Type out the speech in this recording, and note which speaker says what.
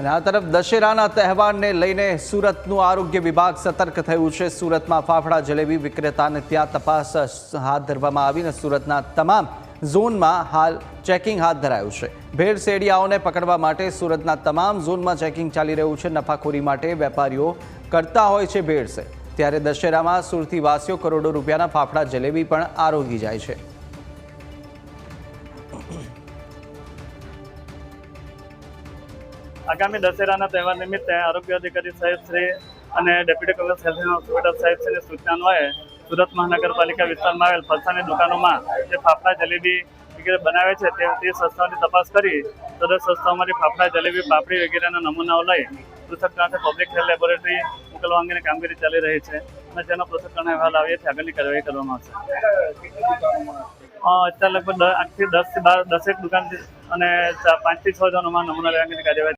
Speaker 1: અને આ તરફ દશેરાના તહેવારને લઈને સુરતનું આરોગ્ય વિભાગ સતર્ક થયું છે. સુરતમાં ફાફડા જલેબી વિક્રેતાને ત્યાં તપાસ હાથ ધરવામાં આવીને સુરતના તમામ ઝોનમાં હાલ ચેકિંગ હાથ ધરાયું છે. ભેળસેડિયાઓને પકડવા માટે સુરતના તમામ ઝોનમાં ચેકિંગ ચાલી રહ્યું છે. નફાખોરી માટે વેપારીઓ કરતા હોય છે ભેળસે ત્યારે દશેરામાં સુરતી વાસીઓ કરોડો રૂપિયાના ફાફડા જલેબી પણ આરોગી જાય છે.
Speaker 2: આગામી દશેરાના તહેવાર નિમિત્તે આરોગ્ય અધિકારી સાહેબ શ્રી અને ડેપ્યુટી કમિશનર હેલ્થ હોસ્પિટલ સાહેબ શ્રીની સૂચના અન્વયે સુરત મહાનગરપાલિકા વિસ્તારમાં આવેલ ફરસાની દુકાનોમાં જે ફાફડા જલેબી વગેરે બનાવે છે, તે સંસ્થાઓની તપાસ કરી સદર સંસ્થાઓમાંથી ફાફડા, જલેબી, પાપડી વગેરેના નમૂનાઓ લઈ પૃથક પબ્લિક હેલ્થ લેબોરેટરી મોકલવા અંગેની કામગીરી ચાલી રહી છે અને જેનો પૃથક અહેવાલ આવીએ છે આગળની કાર્યવાહી કરવામાં આવશે. અત્યારે લગભગ આઠથી દસ બાર દસેક દુકાન અને પાંચથી છ જણોમાં નમૂના લેવાની કાર્યવાહી